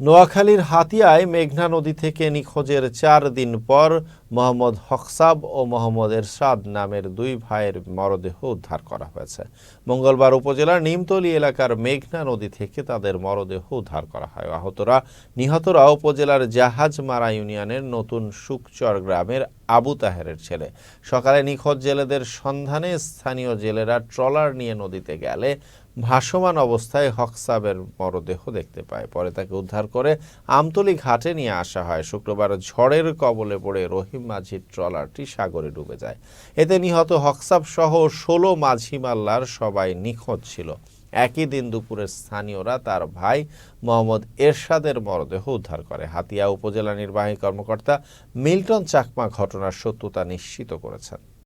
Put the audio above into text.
নোয়াখালীর হাতিয়ায় মেঘনা নদী থেকে নিখোঁজের চার দিন পর মোহাম্মদ হকসাব ও মোহাম্মদ এরশাদ নামের দুই ভাইয়ের মরদেহ উদ্ধার করা হয়েছে। মঙ্গলবার উপজেলার নিমতলি এলাকার মেঘনা নদী থেকে তাদের মরদেহ উদ্ধার করা হয়। আহতরা নিহতরা উপজেলার জাহাজমারা ইউনিয়নের নতুন সুকচর গ্রামের আবু তাহেরের ছেলে। সকালে নিখোঁজ জেলেদের সন্ধানে স্থানীয় জেলেরা ট্রলার নিয়ে নদীতে গেলে ভাসমান অবস্থায় হকসাবের মরদেহ দেখতে পায়। পরে তাকে উদ্ধার করে আমতলি ঘাটে নিয়ে আসা হয়। শুক্রবার ঝড়ের কবলে পড়ে রহিম মাঝির ট্রলারটি সাগরে ডুবে যায়। এতে নিহত হকসাব সহ ষোলো মাঝি মাল্লার সবাই নিখোঁজ ছিল। একই দিন দুপুরের স্থানীয়রা তার ভাই মোহাম্মদ এরশাদের মরদেহ উদ্ধার করে। হাতিয়া উপজেলা নির্বাহী কর্মকর্তা মিল্টন চাকমা ঘটনার সত্যতা নিশ্চিত করেছেন।